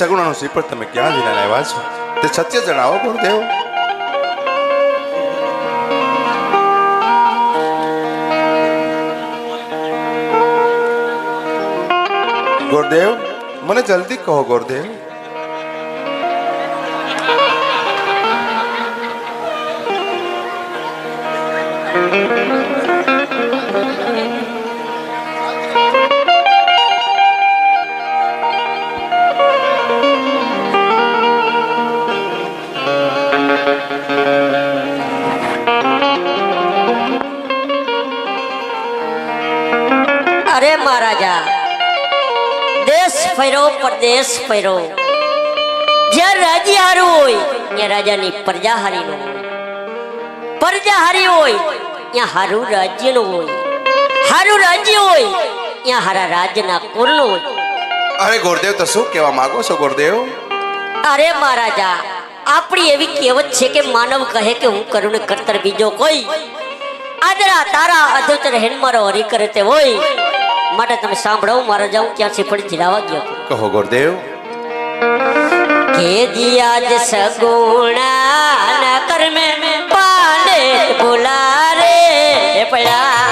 સગુણાનું શ્રીફળ તમે ક્યાં જઈને લાવ્યા છો? તે સત્ય જણાવો, ગુરુદેવ. ગુરુદેવ, મને જલ્દી કહો, ગુરુદેવ. મહારાજા. દેશ ફેરો પરદેશ ફેરો જ્યાં રાજી હારું હોય ત્યાં રાજાની પ્રજા હારી નો પ્રજા હારી હોય ત્યાં હારું રાજ્યનું હોય. હારું રાજ્ય હોય ત્યાં હારા રાજ્યના કુલ હોય. અરે ગોરદેવ તો શું કહેવા માંગો છો ગોરદેવ? અરે મહારાજા આપણી એવી કહેવત છે કે માનવ કહે કે હું કરું ને કરતર બીજો કોઈ. આદરા તારા અધુત રહેન મારો હરી કરે તે હોય. માટે તમે સાંભળો મારા જાઉં ક્યાંથી પડી જીરાવા ગયો. કહો ગુરુદેવ કે દિયા જ સગુણા ના કર્મે પાડે બોલા રે પડ્યા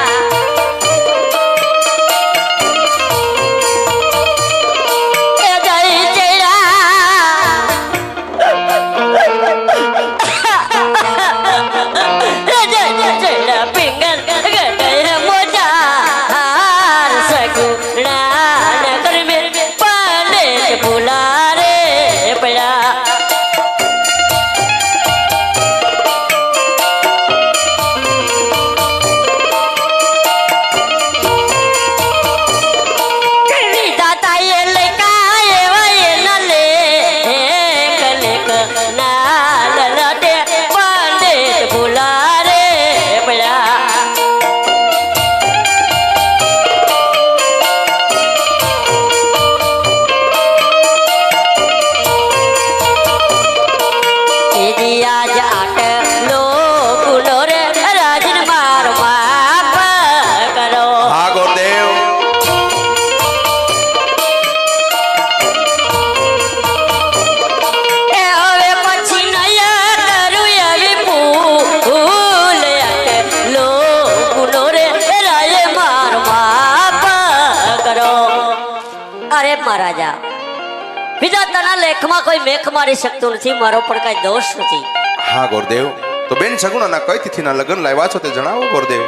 વિધાતાના કોઈ મેખ મારી શકતું નથી મારો પણ કઈ દોષ નથી. હા ગુરુદેવ. તો બેન સગુણાના કઈ તિથિના લગ્ન લાવ્યા છો તે જણાવો ગુરુદેવ.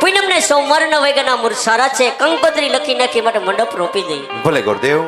પૂનમને સોમવાર ન વેગના મૂળ સારા છે કંકોત્રી લખી નાખી માટે મંડપ રોપી દઈ ભલે ગુરુદેવ.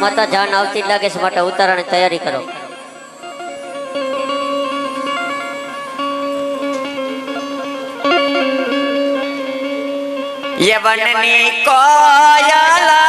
માતા જાન આવતી લાગે છે માટે ઉતારાની તૈયારી કરો. યવનની કોયલા